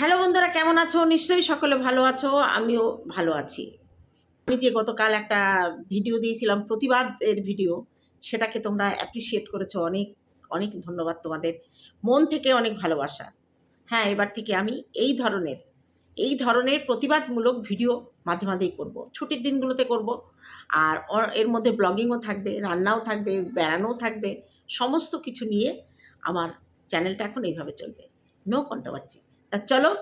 Hello বন্ধুরা, কেমন আছো? নিশ্চয়ই সকলে ভালো আছো, আমিও ভালো আছি। আমি যে গতকাল একটা ভিডিও দিয়েছিলাম, প্রতিবাদের ভিডিও, সেটাকে তোমরা অ্যাপ্রিসিয়েট করেছ। অনেক অনেক ধন্যবাদ তোমাদের। মন থেকে অনেক ভালোবাসা। হ্যাঁ এবার থেকে আমি এই ধরনের এই ধরনের প্রতিবাদমূলক ভিডিও মাঝে মাঝেই করব। ছুটির দিনগুলোতে করব। আর এর মধ্যে ব্লগিংও থাকবে, রান্নাও থাকবে, বেড়ানোও থাকবে, সমস্ত কিছু নিয়ে আমার চ্যানেলটা এখন এইভাবে চলবে। নো কন্ট্রোভার্সি তা চলো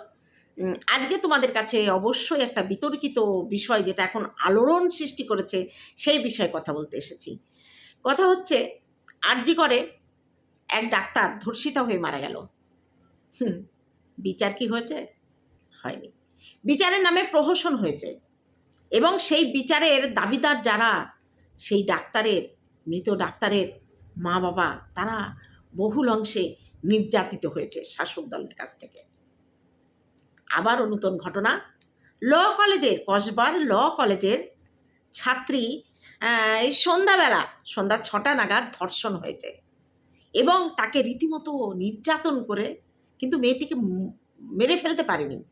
আজকে তোমাদের কাছে অবশ্যই একটা বিতর্কিত বিষয় যেটা এখন আলোড়ন সৃষ্টি করেছে, সেই বিষয়ে কথা বলতে এসেছি। কথা হচ্ছে, আরজি করে এক ডাক্তার ধর্ষিতা হয়ে মারা গেল। হুম, বিচার কি হয়েছে? হয়নি। বিচারের নামে প্রহসন হয়েছে এবং সেই বিচারের দাবিদার যারা, সেই ডাক্তারের, মৃত ডাক্তারের মা বাবা তারা বহুল অংশে নির্যাতিত হয়েছে শাসক দলের কাছ থেকে। আবারও নতুন ঘটনা। ল কলেজের, কসবার ল কলেজের ছাত্রী এই সন্ধ্যাবেলা, সন্ধ্যা ছটা নাগাদ ধর্ষণ হয়েছে। এবং তাকে রীতিমতো নির্যাতন করে কিন্তু মেয়েটিকে মেরে ফেলতে পারেনি।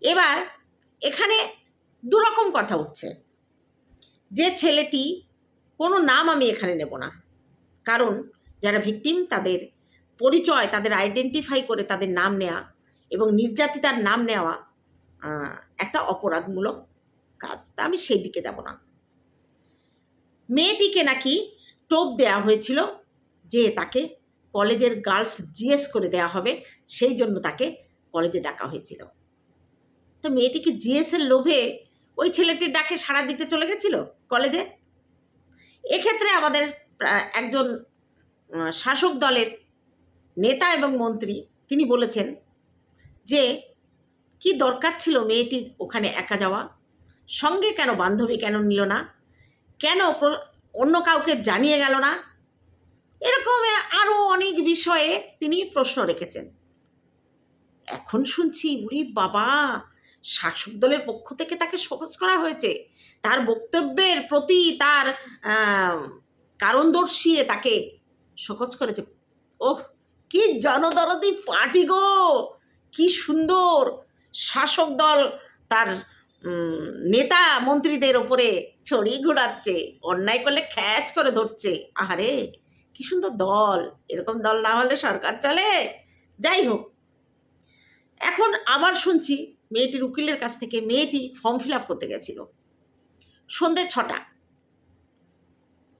এবার এখানে দুরকম কথা উঠছে। যে ছেলেটি, কোনো নাম আমি এখানে নেব না। কারণ যারা ভিকটিম, তাদের পরিচয়, তাদের আইডেন্টিফাই করে তাদের নাম নেওয়া এবং নির্যাতিতার নাম নেওয়া একটা অপরাধমূলক কাজ। তা আমি সেই দিকে যাব না। মেয়েটিকে নাকি টোপ দেওয়া হয়েছিল যে তাকে কলেজের গার্লস জিএস করে দেওয়া হবে, সেই জন্য তাকে কলেজে ডাকা হয়েছিল। তো মেয়েটিকে জিএস এর লোভে ওই ছেলেটির ডাকে সাড়া দিতে চলে গেছিল কলেজে? এক্ষেত্রে আমাদের একজন শাসক দলের নেতা এবং মন্ত্রী, তিনি বলেছেন যে, কি দরকার ছিল মেয়েটির ওখানে একা যাওয়া? সঙ্গে কেন বান্ধবী কেন নিল না? কেন অন্য কাউকে জানিয়ে গেল না? এরকম আরও অনেক বিষয়ে তিনি প্রশ্ন রেখেছেন। এখন শুনছি, উরি বাবা শাসক দলের পক্ষ থেকে তাকে সহজ করা হয়েছে। তার বক্তব্যের প্রতি তার কারণ দর্শিয়ে তাকে সহজ করেছে। ওহ, কি জনদরদি পার্টি গো! কি সুন্দর শাসক দল তার নেতা মন্ত্রীদের ওপরে ছড়ি ঘোরাচ্ছে, অন্যায় করলে খ্যাচ করে ধরছে। আহারে, কি সুন্দর দল। এরকম দল না হলে সরকার চলে। যাই হোক, এখন আবার শুনছি মেয়েটির উকিলের কাছ থেকে, মেয়েটি ফর্ম ফিল আপ করতে গেছিল। সন্ধে ছটা।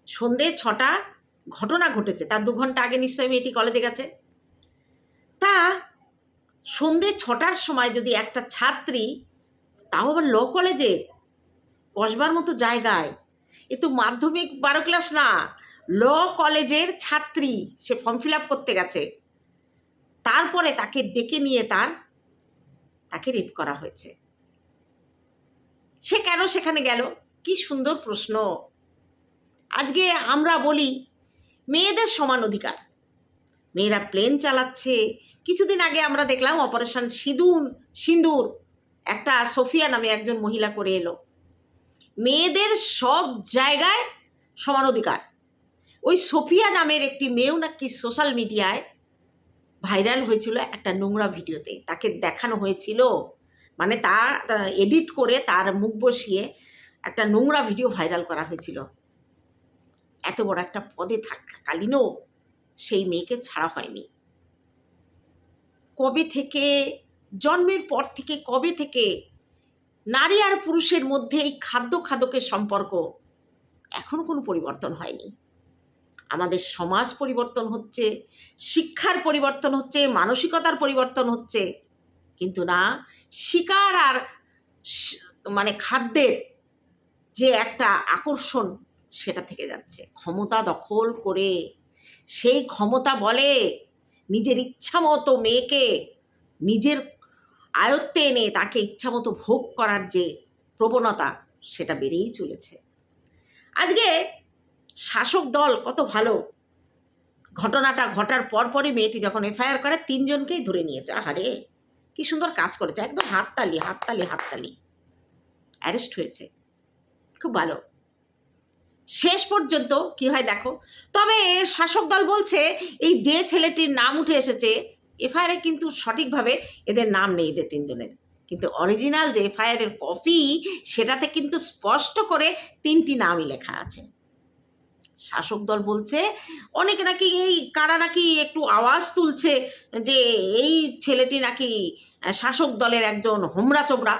সন্ধে ছটা, ঘটনা ঘটেছে। তার দু ঘণ্টা আগে নিশ্চয়ই মেয়েটি কলেজে গেছে। তা সন্ধে ছটার সময় যদি একটা ছাত্রী, তাও আবার ল কলেজে বসবার মতো জায়গায়, এ তো মাধ্যমিক বারো ক্লাস না ল কলেজের ছাত্রী সে ফর্ম ফিল আপ করতে গেছে। তারপরে তাকে ডেকে নিয়ে তার, তাকে রেপ করা হয়েছে। সে কেন সেখানে গেল? কি সুন্দর প্রশ্ন। আজকে আমরা বলি, মেয়েদের সমান অধিকার। মেয়েরা প্লেন চালাচ্ছে। কিছুদিন আগে আমরা দেখলাম অপারেশন সিঁদুর সিঁদুর। একটা সোফিয়া নামে একজন মহিলা করে এলো। মেয়েদের সব জায়গায় সমান অধিকার। ওই সোফিয়া নামের একটি মেয়েও নাকি সোশ্যাল মিডিয়ায় ভাইরাল হয়েছিল একটা নোংরা ভিডিওতে। তাকে দেখানো হয়েছিল। মানে তা এডিট করে তার মুখ বসিয়ে একটা নোংরা ভিডিও ভাইরাল করা হয়েছিল। এত বড় একটা পদে থাকাকালীনও সেই মেয়েকে ছাড়া হয়নি। কবে থেকে, জন্মের পর থেকে, কবে থেকে নারী আর পুরুষের মধ্যে এই খাদ্য খাদকের সম্পর্ক এখনও কোনো পরিবর্তন হয়নি। আমাদের সমাজ পরিবর্তন হচ্ছে, শিক্ষার পরিবর্তন হচ্ছে, মানসিকতার পরিবর্তন হচ্ছে, কিন্তু না, শিকার আর মানে খাদ্যের যে একটা আকর্ষণ সেটা থেকে যাচ্ছে। ক্ষমতা দখল করে সেই ক্ষমতা বলে, নিজের ইচ্ছা মতো মেয়েকে নিজের আয়ত্তে এনে তাকে ইচ্ছা মতো ভোগ করার যে প্রবণতা, সেটা বেড়েই চলেছে। আজকে শাসক দল কত ভালো। ঘটনাটা ঘটার পরপরই মেয়েটি যখন এফআইআর করে, তিনজনকেই ধরে নিয়েছে। আহারে, কি সুন্দর কাজ করেছে। একদম হাততালি হাততালি হাততালি। অ্যারেস্ট হয়েছে। খুব ভালো। শেষ পর্যন্ত কি হয় দেখো। তবে শাসক দল বলছে, এই যে ছেলেটির নাম উঠে এসেছে, এফআইআরে কিন্তু সঠিকভাবে এদের নাম নেই এদের তিনজনের। কিন্তু অরিজিনাল যে এফআইআরের কপি, সেটাতে কিন্তু স্পষ্ট করে তিনটি নামই লেখা আছে। শাসক দল বলছে, অনেকে নাকি এই, কারা নাকি একটু আওয়াজ তুলছে যে এই ছেলেটি নাকি শাসক দলের একজন হোমরা চোবড়া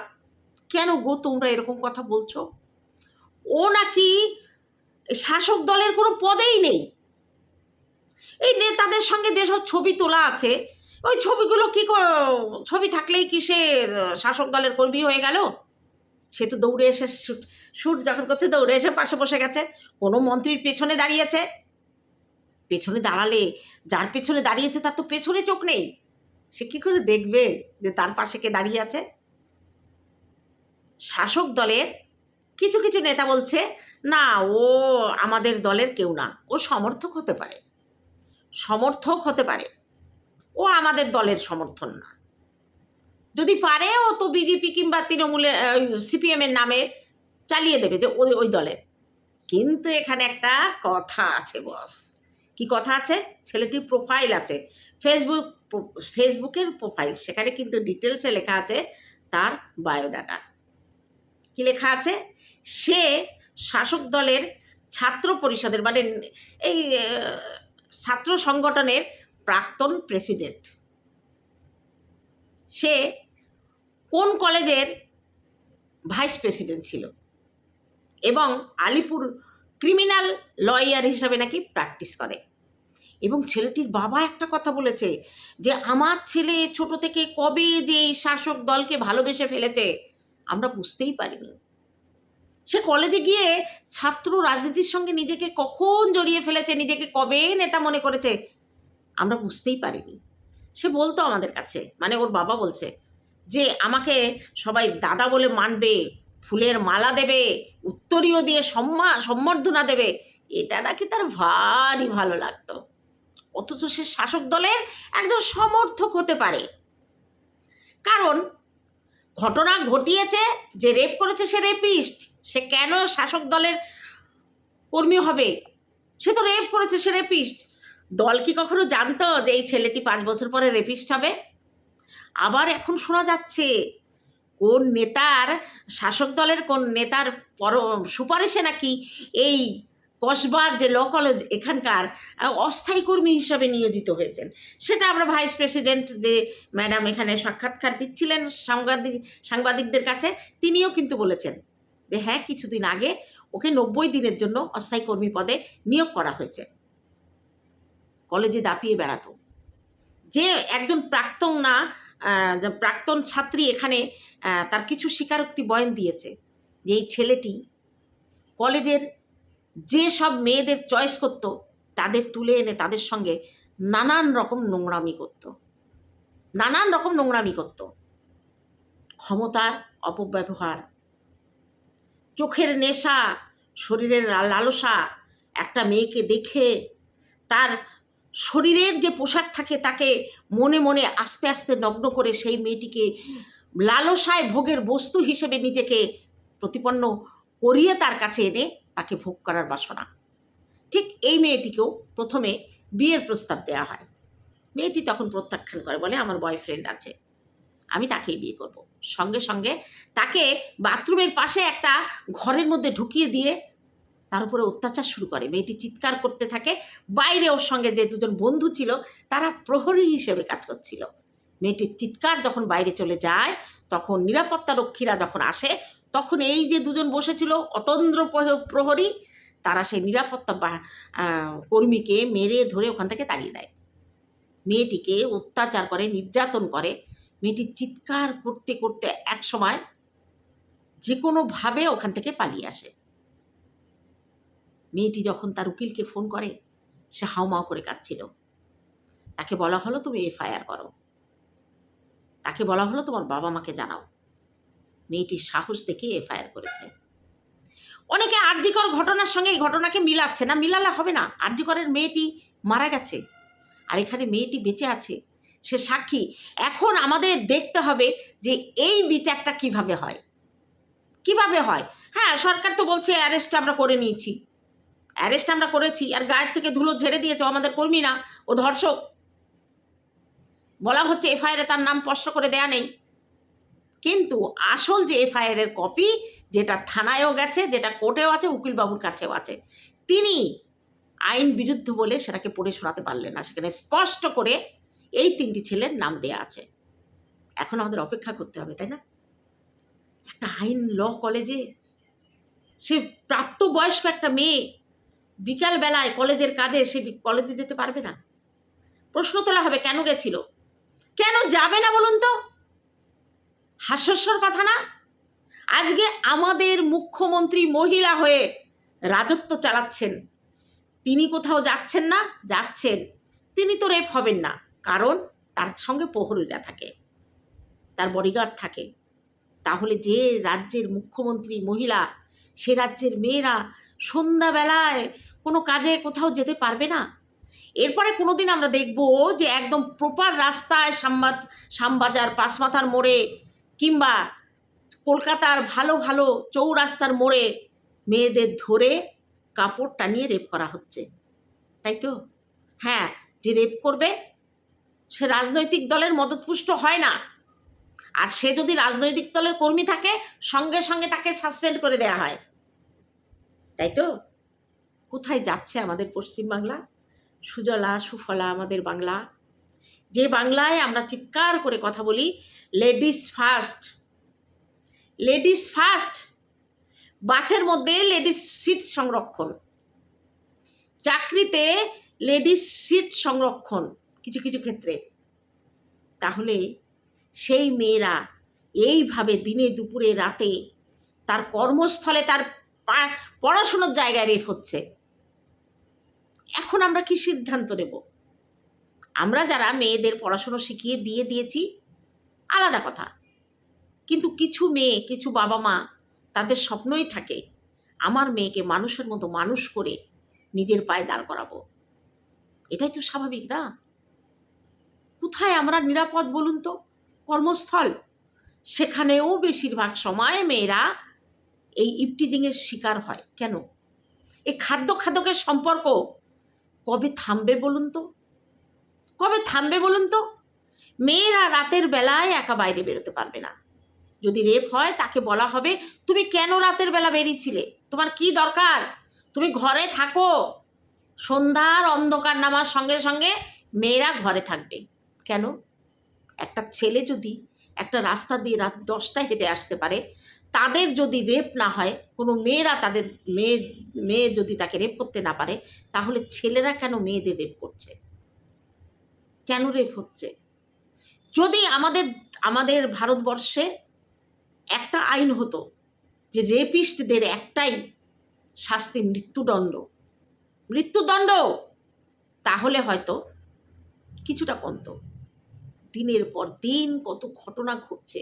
কেন গো তোমরা এরকম কথা বলছো? ও নাকি শাসক দলের কোনো পদেই নেই। এই নেতাদের সঙ্গে যেসব ছবি তোলা আছে, ওই ছবিগুলো কি ছবি থাকলেই কি সে শাসক দলের কর্মী হয়ে গেল? সে তো দৌড়ে এসে শুট যখন করছে, দৌড়ে এসে পাশে বসে গেছে। কোনো মন্ত্রীর পেছনে দাঁড়িয়েছে। পেছনে দাঁড়ালে, যার পেছনে দাঁড়িয়েছে তার তো পেছনে চোখ নেই। সে কি করে দেখবে যে তার পাশে কে দাঁড়িয়ে আছে? শাসক দলের কিছু কিছু নেতা বলছে না, ও আমাদের দলের কেউ না। ও সমর্থক হতে পারে। সমর্থক হতে পারে। ও আমাদের দলের সমর্থন না। যদি পারে, ও তো বিজেপি কিংবা তৃণমূলের সিপিএমের নামে চালিয়ে দেবে যে ওই ওই দলের কিন্তু এখানে একটা কথা আছে, বস। কি কথা আছে? ছেলেটির প্রোফাইল আছে। ফেসবুক ফেসবুকের প্রোফাইল সেখানে কিন্তু ডিটেলসে লেখা আছে তার বায়োডাটা কি লেখা আছে? সে শাসক দলের ছাত্র পরিষদের মানে এই ছাত্র সংগঠনের প্রাক্তন প্রেসিডেন্ট। সে কোন কলেজের ভাইস প্রেসিডেন্ট ছিল? এবং আলিপুর ক্রিমিনাল লয়ার হিসাবে নাকি প্র্যাকটিস করে। এবং ছেলেটির বাবা একটা কথা বলেছে যে, আমার ছেলে ছোট থেকে কবে যে এই শাসক দলকে ভালোবেসে ফেলেছে, আমরা বুঝতেই পারিনি। সে কলেজে গিয়ে ছাত্র রাজনীতির সঙ্গে নিজেকে কখন জড়িয়ে ফেলেছে, নিজেকে কবে নেতা মনে করেছে, আমরা বুঝতেই পারিনি। সে বলতো আমাদের কাছে মানে ওর বাবা বলছে যে, আমাকে সবাই দাদা বলে মানবে, ফুলের মালা দেবে, উত্তরীয় দিয়ে সম্মা, সম্বর্ধনা দেবে। এটা নাকি তার ভারী ভালো লাগতো। অথচ সে শাসক দলের একজন সমর্থক হতে পারে। কারণ ঘটনা ঘটিয়েছে, যে রেপ করেছে সে রেপিস্ট সে কেন শাসক দলের কর্মী হবে? সে তো রেপ করেছে, সে রেপিস্ট দল কি কখনো জানতো যে এই ছেলেটি পাঁচ বছর পরে রেপিস্ট হবে? আবার এখন শোনা যাচ্ছে, কোন নেতার, শাসক দলের কোন নেতার পর, সুপারিশে নাকি এই কসবার যে ল কলেজ এখানকার অস্থায়ী কর্মী হিসাবে নিয়োজিত হয়েছেন? সেটা আমরা ভাইস প্রেসিডেন্ট যে ম্যাডাম এখানে সাক্ষাৎকার দিচ্ছিলেন সাংবাদিক, সাংবাদিকদের কাছে, তিনিও কিন্তু বলেছেন। যে হ্যাঁ কিছুদিন আগে ওকে নব্বই দিনের জন্য অস্থায়ী কর্মী পদে নিয়োগ করা হয়েছে। কলেজে দাপিয়ে বেড়াতো। যে একজন প্রাক্তন না প্রাক্তন ছাত্রী এখানে তার কিছু স্বীকারোক্তি বয়ান দিয়েছে যে এই ছেলেটি কলেজের যে সব মেয়েদের চয়েস করতো, তাদের তুলে এনে তাদের সঙ্গে নানান রকম নোংরামি করত। নানান রকম নোংরামি করত। ক্ষমতার অপব্যবহার চোখের নেশা, শরীরের লালসা, একটা মেয়েকে দেখে তার শরীরের যে পোশাক থাকে তাকে মনে মনে আস্তে আস্তে নগ্ন করে সেই মেয়েটিকে লালসায় ভোগের বস্তু হিসেবে নিজেকে প্রতিপন্ন করিয়ে তার কাছে এনে তাকে ভোগ করার বাসনা। ঠিক এই মেয়েটিকেও প্রথমে বিয়ের প্রস্তাব দেওয়া হয়। মেয়েটি তখন প্রত্যাখ্যান করে বলে, আমার বয়ফ্রেন্ড আছে, আমি তাকেই বিয়ে করব। সঙ্গে সঙ্গে তাকে বাথরুমের পাশে একটা ঘরের মধ্যে ঢুকিয়ে দিয়ে তার উপরে অত্যাচার শুরু করে। মেয়েটি চিৎকার করতে থাকে। বাইরে ওর সঙ্গে যে দুজন বন্ধু ছিল, তারা প্রহরী হিসেবে কাজ করছিল। মেয়েটির চিৎকার যখন বাইরে চলে যায়, তখন নিরাপত্তা রক্ষীরা যখন আসে, তখন এই যে দুজন বসেছিল, অতন্দ্র প্রহ- প্রহরী, তারা সেই নিরাপত্তা কর্মীকে মেরে ধরে ওখান থেকে তাড়িয়ে দেয়। মেয়েটিকে অত্যাচার করে, নির্যাতন করে। মেয়েটি চিৎকার করতে করতে এক সময় যে কোনোভাবে ওখান থেকে পালিয়ে আসে। মেয়েটি যখন তার উকিলকে ফোন করে, সে হাউমাউ করে কাঁদছিল। তাকে বলা হলো, তুমি এফআইআর করো। তাকে বলা হলো, তোমার বাবা মাকে জানাও। মেয়েটির সাহস দেখে এফআইআর করেছে। অনেকে আরজিকর ঘটনার সঙ্গে এই ঘটনাকে মিলাচ্ছে না, মিলালে হবে না। আরজিকরের মেয়েটি মারা গেছে, আর এখানে মেয়েটি বেঁচে আছে। সে সাক্ষী। এখন আমাদের দেখতে হবে যে এই বিচারটা কীভাবে হয়। কীভাবে হয়? হ্যাঁ সরকার তো বলছে অ্যারেস্ট আমরা করে নিয়েছি। অ্যারেস্ট আমরা করেছি, আর গায়ের থেকে ধুলো ঝেড়ে দিয়েছে আমাদের কর্মী না, ও ধর্ষক। বলা হচ্ছে এফআইআরে তার নাম স্পষ্ট করে দেয়া নেই। কিন্তু আসল যে এফআইআর এর কপি, যেটা থানায়ও গেছে, যেটা কোর্টেও আছে, উকিলবাবুর কাছেও আছে, তিনি আইন বিরুদ্ধ বলে সেটাকে পড়ে শোনাতে পারলেন না। সেখানে স্পষ্ট করে এই তিনটি ছেলের নাম দেয়া আছে। এখন আমাদের অপেক্ষা করতে হবে, তাই না? একটা আইন ল কলেজে সে প্রাপ্তবয়স্ক একটা মেয়ে বিকাল বেলায় কলেজের কাজে সে কলেজে যেতে পারবে না। প্রশ্ন তোলা হবে, কেন গেছিল? কেন যাবে না বলুন তো? হাস্যস্বর কথা না? আজকে আমাদের মুখ্যমন্ত্রী মহিলা হয়ে রাজত্ব চালাচ্ছেন। তিনি কোথাও যাচ্ছেন না? যাচ্ছেন। তিনি তো রেপ হবেন না। কারণ তার সঙ্গে প্রহরীরা থাকে, তার বডিগার্ড থাকে। তাহলে যে রাজ্যের মুখ্যমন্ত্রী, মহিলা, সে রাজ্যের মেয়েরা সন্ধ্যাবেলায় কোনো কাজে কোথাও যেতে পারবে না। এরপরে কোনো দিন আমরা দেখব যে একদম প্রপার রাস্তায় শ্যামবাদ শ্যামবাজার পাঁচমাথার মোড়ে কিংবা কলকাতার ভালো ভালো চৌরাস্তার মোড়ে মেয়েদের ধরে কাপড় টানিয়ে রেপ করা হচ্ছে। তাই তো? হ্যাঁ যে রেপ করবে সে রাজনৈতিক দলের মদতপুষ্ট হয় না। আর সে যদি রাজনৈতিক দলের কর্মী থাকে, সঙ্গে সঙ্গে তাকে সাসপেন্ড করে দেয়া হয়। তাই তো? কোথায় যাচ্ছে আমাদের পশ্চিমবাংলা? সুজলা, সুফলা, আমাদের বাংলা। যে বাংলায় আমরা চিৎকার করে কথা বলি লেডিস ফার্স্ট লেডিস ফার্স্ট বাসের মধ্যে লেডিস সিট সংরক্ষণ। চাকরিতে লেডিস সিট সংরক্ষণ। কিছু কিছু ক্ষেত্রে। তাহলে সেই মেয়েরা এইভাবে দিনে দুপুরে রাতে তার কর্মস্থলে তার পড়াশুনোর জায়গায় রেপ হচ্ছে। এখন আমরা কি সিদ্ধান্ত নেব? আমরা যারা মেয়েদের পড়াশুনো শিখিয়ে দিয়ে দিয়েছি, আলাদা কথা। কিন্তু কিছু মেয়ে, কিছু বাবা মা তাদের স্বপ্নই থাকে, আমার মেয়েকে মানুষের মতো মানুষ করে নিজের পায়ে দাঁড় করাবো। এটাই তো স্বাভাবিক না? কোথায় আমরা নিরাপদ বলুন তো? কর্মস্থল। সেখানেও বেশিরভাগ সময় মেয়েরা এই ইপটিজিংয়ের শিকার হয়। কেন? এই খাদ্য খাদকের সম্পর্ক কবে থামবে বলুন তো? কবে থামবে বলুন তো? মেয়েরা রাতের বেলায় একা বাইরে বেরোতে পারবে না। যদি রেপ হয়, তাকে বলা হবে, তুমি কেন রাতের বেলা বেরিয়েছিলে? তোমার কি দরকার? তুমি ঘরে থাকো। সন্ধ্যার অন্ধকার নামার সঙ্গে সঙ্গে মেয়েরা ঘরে থাকবে। কেন? একটা ছেলে যদি একটা রাস্তা দিয়ে রাত দশটায় হেঁটে আসতে পারে, তাদের যদি রেপ না হয়, কোনো মেয়েরা তাদের মেয়ে মেয়ে যদি তাকে রেপ করতে না পারে, তাহলে ছেলেরা কেন মেয়েদের রেপ করছে? কেন রেপ হচ্ছে? যদি আমাদের আমাদের ভারতবর্ষে একটা আইন হতো যে রেপিস্টদের একটাই শাস্তি মৃত্যুদণ্ড মৃত্যুদণ্ড, তাহলে হয়তো কিছুটা কমতো। দিনের পর দিন কত ঘটনা ঘটছে।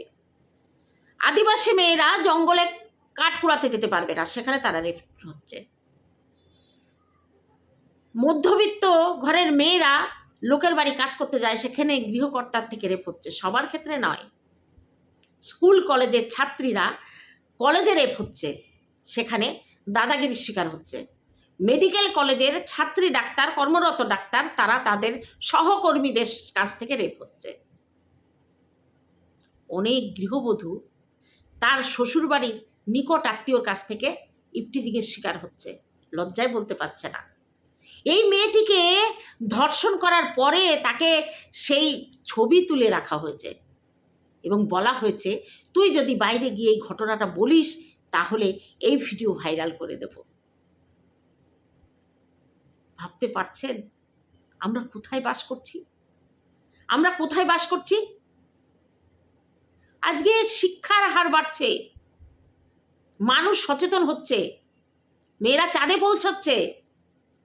আদিবাসী মেয়েরা জঙ্গলে কাঠ কুড়াতে যেতে পারবে না, সেখানে তারা রেপ হচ্ছে। মধ্যবিত্ত ঘরের মেয়েরা লোকের বাড়ি কাজ করতে যায়, সেখানে গৃহকর্তার থেকে রেপ হচ্ছে, সবার ক্ষেত্রে নয়। স্কুল কলেজের ছাত্রীরা কলেজে রেপ হচ্ছে, সেখানে দাদাগিরির শিকার হচ্ছে। মেডিকেল কলেজের ছাত্রী ডাক্তার, কর্মরত ডাক্তার, তারা তাদের সহকর্মীদের কাছ থেকে রেপ হচ্ছে। অনেক গৃহবধূ তার শ্বশুরবাড়ির নিকট আত্মীয়র কাছ থেকে ইপটিজিংয়ের শিকার হচ্ছে। লজ্জায় বলতে পারছে না। এই মেয়েটিকে ধর্ষণ করার পরে তাকে সেই ছবি তুলে রাখা হয়েছে এবং বলা হয়েছে, তুই যদি বাইরে গিয়ে এই ঘটনাটা বলিস, তাহলে এই ভিডিও ভাইরাল করে দেব। ভাবতে পারছেন? আমরা কোথায় বাস করছি? আমরা কোথায় বাস করছি? আজকে শিক্ষার হার বাড়ছে। মানুষ সচেতন হচ্ছে। মেয়েরা চাঁদে পৌঁছচ্ছে।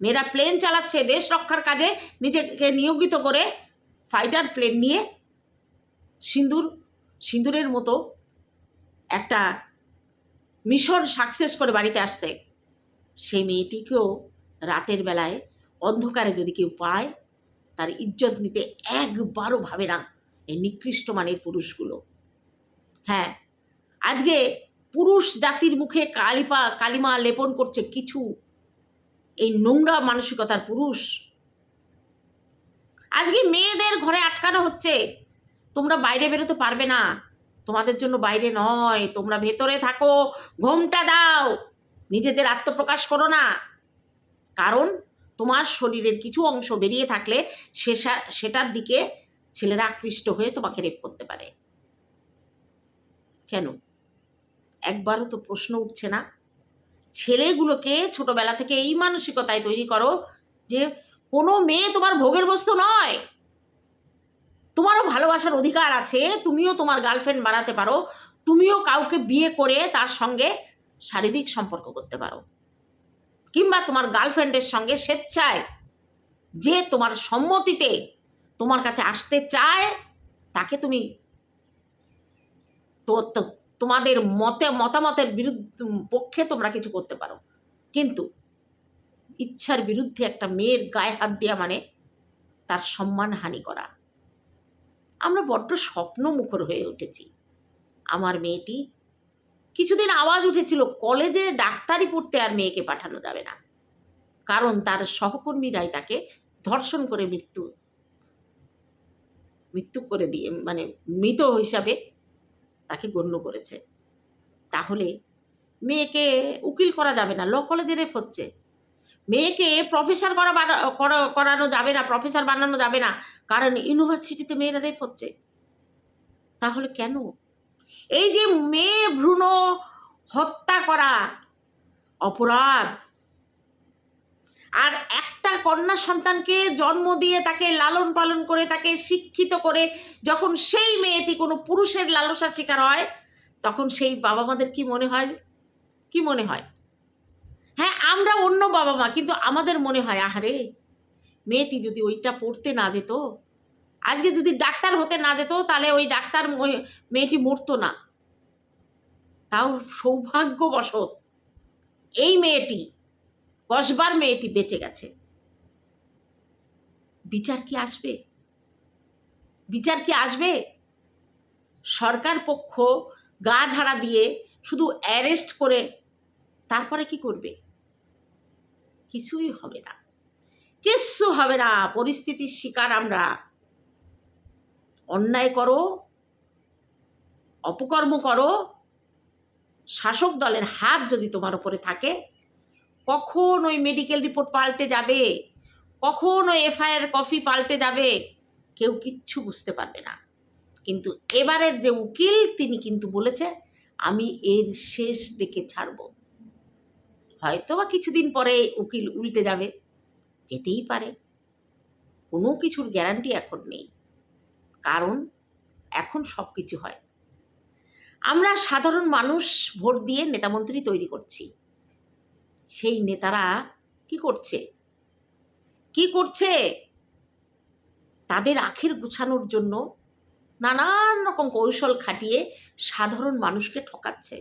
মেয়েরা প্লেন চালাচ্ছে। দেশ রক্ষার কাজে নিজেকে নিয়োগিত করে ফাইটার প্লেন নিয়ে সিঁদুর সিঁদুরের মতো একটা মিশন সাকসেস করে বাড়িতে আসছে। সেই মেয়েটিকেও রাতের বেলায় অন্ধকারে যদি কেউ পায়, তার ইজ্জত নিতে একবারও ভাবে না এই নিকৃষ্ট মানের পুরুষগুলো। হ্যাঁ আজকে পুরুষ জাতির মুখে কালিপা, কালিমা লেপন করছে কিছু। এই নোংরা মানসিকতার পুরুষ। আজকে মেয়েদের ঘরে আটকানো হচ্ছে। তোমরা বাইরে বেরোতে পারবে না। তোমাদের জন্য বাইরে নয়। তোমরা ভেতরে থাকো। ঘোমটা দাও। নিজেদের আত্মপ্রকাশ করো না। কারণ তোমার শরীরের কিছু অংশ বেরিয়ে থাকলে সেসা, সেটার দিকে ছেলেরা আকৃষ্ট হয়ে তোমাকে রেপ করতে পারে। কেন? একবারও তো প্রশ্ন উঠছে না। ছেলেগুলোকে ছোটবেলা থেকে এই মানসিকতায় তৈরি করো যে কোনো মেয়ে তোমার ভোগের বস্তু নয়। তোমারও ভালোবাসার অধিকার আছে, তুমিও তোমার গার্লফ্রেন্ড বানাতে পারো, তুমিও কাউকে বিয়ে করে তার সঙ্গে শারীরিক সম্পর্ক করতে পারো। কিংবা তোমার গার্লফ্রেন্ডের সঙ্গে স্বেচ্ছায় যে তোমার সম্মতিতে তোমার কাছে আসতে চায়, তাকে তুমি তোমাদের মতে, মতামতের বিরুদ্ধে, পক্ষে তোমরা কিছু করতে পারো। কিন্তু ইচ্ছার বিরুদ্ধে একটা মেয়ের গায়ে হাত দেওয়া মানে তার সম্মান হানি করা। আমরা বড্ড স্বপ্ন মুখর হয়ে উঠেছি। আমার মেয়েটি কিছুদিন আওয়াজ উঠেছিল, কলেজে ডাক্তারি পড়তে আর মেয়েকে পাঠানো যাবে না। কারণ তার সহকর্মীরাই তাকে ধর্ষণ করে মৃত্যু মৃত্যু করে দিয়ে মানে মৃত হিসাবে তাকে গণ্য করেছে। তাহলে মেয়েকে উকিল করা যাবে না, ল কলেজে রেফ হচ্ছে। মেয়েকে প্রফেসর করা করানো যাবে না, প্রফেসর বানানো যাবে না, কারণ ইউনিভার্সিটিতে মেয়েরা রেফ হচ্ছে। তাহলে কেন? এই যে মেয়ে হত্যা করা অপরাধ। আর একটা কন্যা সন্তানকে জন্ম দিয়ে তাকে লালন পালন করে, তাকে শিক্ষিত করে যখন সেই মেয়েটি কোনো পুরুষের লালসার শিকার হয়, তখন সেই বাবা মাদের কি মনে হয়? কি মনে হয়? হ্যাঁ আমরা অন্য বাবা মা, কিন্তু আমাদের মনে হয়, আহারে, মেয়েটি যদি ওইটা পড়তে না দিত, আজকে যদি ডাক্তার হতে না দিত, তাহলে ওই ডাক্তার মেয়েটি মরতো না। তাও সৌভাগ্যবশত এই মেয়েটি কসবার মেয়েটি বেঁচে গেছে। বিচার কি আসবে? বিচার কি আসবে? সরকার পক্ষ গা ঝাড়া দিয়ে শুধু অ্যারেস্ট করে তারপরে কি করবে? কিছুই হবে না। কিচ্ছু হবে না। পরিস্থিতির শিকার আমরা। অন্যায় করো, অপকর্ম করো শাসক দলের হাত যদি তোমার উপরে থাকে, কখন ওই মেডিকেল রিপোর্ট পাল্টে যাবে? কখন ওই এফআইআর কপি পাল্টে যাবে? কেউ কিচ্ছু বুঝতে পারবে না। কিন্তু এবারের যে উকিল, তিনি কিন্তু বলেছে, আমি এর শেষ দিকে ছাড়ব। হয়তো বা কিছুদিন পরে উকিল উল্টে যাবে। যেতেই পারে। কোনো কিছুর গ্যারান্টি এখন নেই। কারণ এখন সব কিছু হয়। আমরা সাধারণ মানুষ ভোট দিয়ে নেতামন্ত্রী তৈরি করছি। সেই নেতারা কি করছে? কি করছে? তাদের আখের গুছানোর জন্য নানান রকম কৌশল খাটিয়ে সাধারণ মানুষকে ঠকাচ্ছে।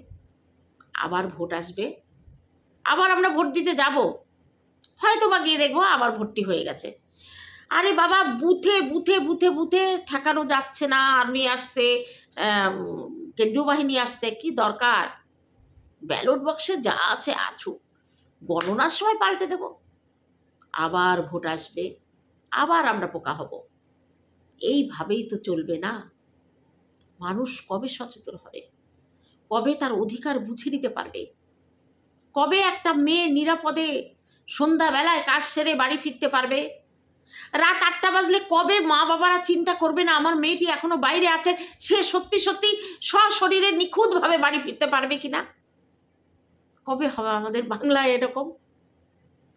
আবার ভোট আসবে, আবার আমরা ভোট দিতে যাব। হয়তো বা গিয়ে দেখব আবার ভর্তি হয়ে গেছে। আরে বাবা, বুথে বুথে বুথে বুথে ঠেকানো যাচ্ছে না, আর্মি আসছে কেন্দ্রীয় বাহিনী আসছে কি দরকার? ব্যালট বক্সে যা আছে আছুক। গণনার সময় পাল্টে দেব। আবার ভোট আসবে। আবার আমরা পোকা হব। এইভাবেই তো চলবে না? মানুষ কবে সচেতন হবে? কবে তার অধিকার বুঝে নিতে পারবে? কবে একটা মেয়ে নিরাপদে সন্ধ্যাবেলায় কাজ সেরে বাড়ি ফিরতে পারবে? রাত আটটা বাজলে কবে মা বাবারা চিন্তা করবে না? আমার মেয়েটি এখনও বাইরে আছে, সে সত্যি সত্যি সশরীরে নিখুঁতভাবে বাড়ি ফিরতে পারবে কিনা? কবে হবে আমাদের বাংলায় এরকম?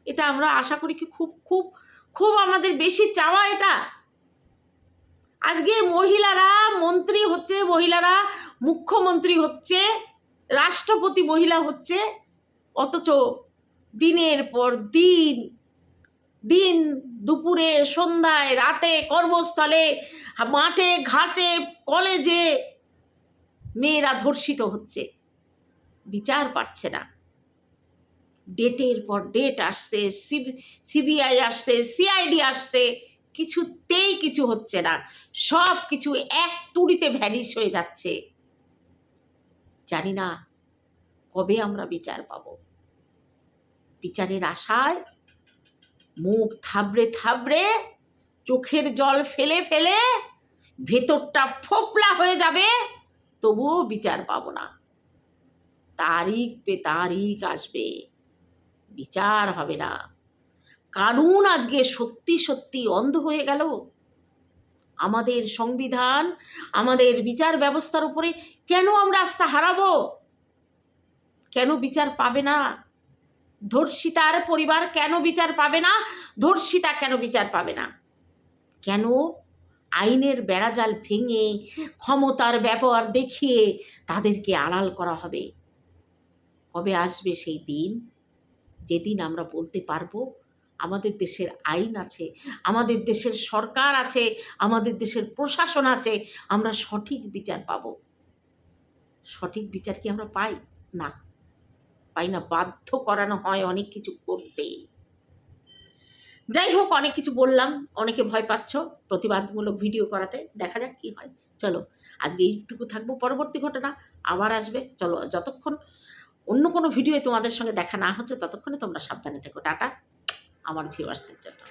এটা আমরা আশা করি কি খুব খুব খুব আমাদের বেশি চাওয়া এটা। আজকে মহিলারা মন্ত্রী হচ্ছে, মহিলারা মুখ্যমন্ত্রী হচ্ছে, রাষ্ট্রপতি মহিলা হচ্ছে, অথচ দিনের পর দিন দিন দুপুরে, সন্ধ্যায়, রাতে, কর্মস্থলে, মাঠে, ঘাটে, কলেজে মেয়েরা ধর্ষিত হচ্ছে। বিচার পাচ্ছে না। ডেটের পর ডেট আসছে সিবিআই আসছে, সিআইডি আসছে, কিছুতেই কিছু হচ্ছে না। সব কিছু এক তুড়িতে ভ্যানিশ হয়ে যাচ্ছে। জানি না কবে আমরা বিচার পাব। বিচারের আশায় মুখ থাবড়ে থাবড়ে, চোখের জল ফেলে ফেলে ভেতরটা ফোপলা হয়ে যাবে, তবুও বিচার পাব না। তারিখ পে তারিখ আসবে, বিচার হবে না। কারণ আজকে সত্যি সত্যি অন্ধ হয়ে গেল? আমাদের সংবিধান, আমাদের বিচার ব্যবস্থার উপরে কেন আমরা আস্থা হারাবো? কেন বিচার পাবে না? ধর্ষিতার পরিবার কেন বিচার পাবে না? ধর্ষিতা কেন বিচার পাবে না? কেন আইনের বেড়াজাল ভেঙে ক্ষমতার ব্যবহার দেখিয়ে তাদেরকে আড়াল করা হবে? কবে আসবে সেই দিন? যেদিন আমরা বলতে পারব, আমাদের দেশের আইন আছে, আমাদের দেশের সরকার আছে, আমাদের দেশের প্রশাসন আছে, আমরা সঠিক বিচার পাব। সঠিক বিচার কি আমরা পাই? না। পাই না? বাধ্য করানো হয় অনেক কিছু করতে যাই হোক অনেক কিছু বললাম, অনেকে ভয় পাচ্ছ, প্রতিবাদমূলক ভিডিও করাতে, দেখা যাক কি হয়। চলো, আজকে এইটুকু থাকব, পরবর্তী ঘটনা আবার আসবে। চলো, যতক্ষণ অন্য কোনো ভিডিও তোমাদের সঙ্গে দেখা না হচ্ছে, ততক্ষণে তোমরা সাবধানে থেকো। টাটা, আমার ভিউয়ার্সদের জন্য।